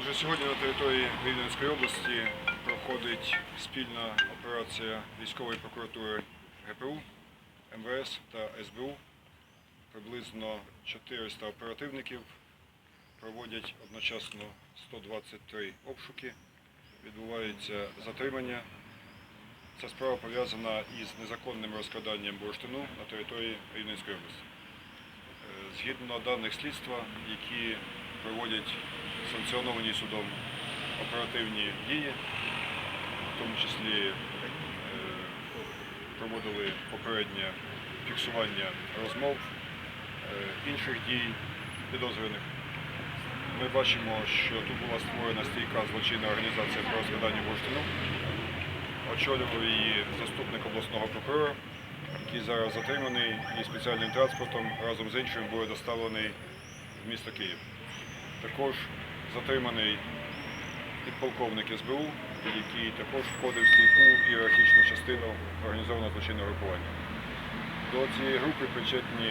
Отже, сьогодні на території Рівненської області проходить спільна операція військової прокуратури ГПУ, МВС та СБУ. Приблизно 400 оперативників проводять одночасно 123 обшуки, відбувається затримання. Ця справа пов'язана із незаконним розкраданням бурштину на території Рівненської області. Е, Згідно даних слідства, які проводять санкціоновані судом оперативні дії, в тому числі е, проводили попереднє фіксування розмов, е, інших дій підозрюваних. Ми бачимо, що тут була створена стійка злочинна організація по розкладанню бурштину. Очолював її заступник обласного прокурора, який зараз затриманий і спеціальним транспортом разом з іншим буде доставлений в місто Київ. Також затриманий підполковник СБУ, який також входив в стійку ієрархічну частину організованого злочинного групування. До цієї групи причетні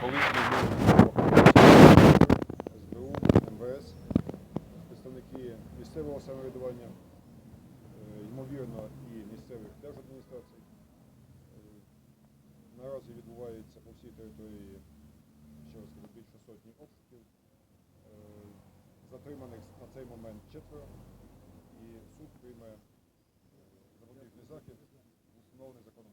колишні СБУ, МВС, представники місцевого самоврядування, е, ймовірно, і місцевих держадміністрацій. Е, Наразі відбувається по всій території, Затриманих на цей момент четверо, і суд прийме е, запобіжний захід, установлений законом.